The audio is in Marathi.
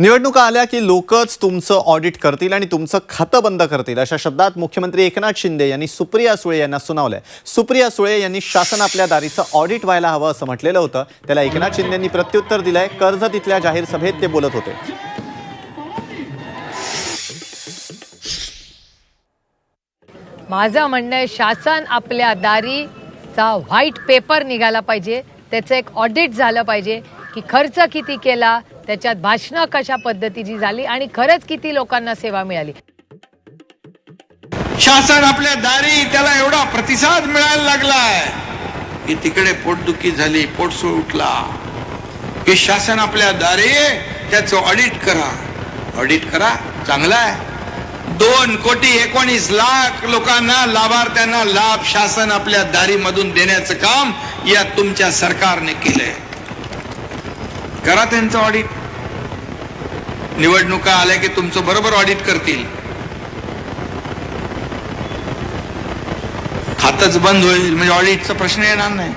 निवडणुका आल्या की लोकच तुमचं ऑडिट करतील आणि तुमचं खातं बंद करतील. अशा शब्दात मुख्यमंत्री एकनाथ शिंदे यांनी सुप्रिया सुळे यांना सुनावलंय. सुप्रिया सुळे यांनी शासन आपल्या दारीचं ऑडिट व्हायला हवं असं म्हटलेलं होतं. त्याला एकनाथ शिंदेंनी प्रत्युत्तर दिलंय. कर्जतीतल्या जाहीर सभेत ते बोलत होते. माझं म्हणणं आहे शासन आपल्या दारीचा व्हाईट पेपर निघाला पाहिजे. त्याचं एक ऑडिट झालं पाहिजे. की खर्च किती केला त्याच्यात भाषणं कशा पद्धतीची झाली आणि खरंच किती लोकांना सेवा मिळाली. शासन आपल्या दारी त्याला एवढा प्रतिसाद मिळायला लागलाय की तिकडे पोटदुखी झाली पोटसूळ उठला. की शासन आपल्या दारी त्याचं ऑडिट करा. ऑडिट करा चांगला आहे. दोन कोटी एकोणीस लाख लोकांना लाभार्थ्यांना लाभ शासन आपल्या दारीमधून देण्याचं काम या तुमच्या सरकारने केलंय. करा त्यांचं ऑडिट निवडणुका आल्या की तुमचं बरोबर ऑडिट करतील. खातच बंद होईल म्हणजे ऑडिटचा प्रश्न येणार नाही.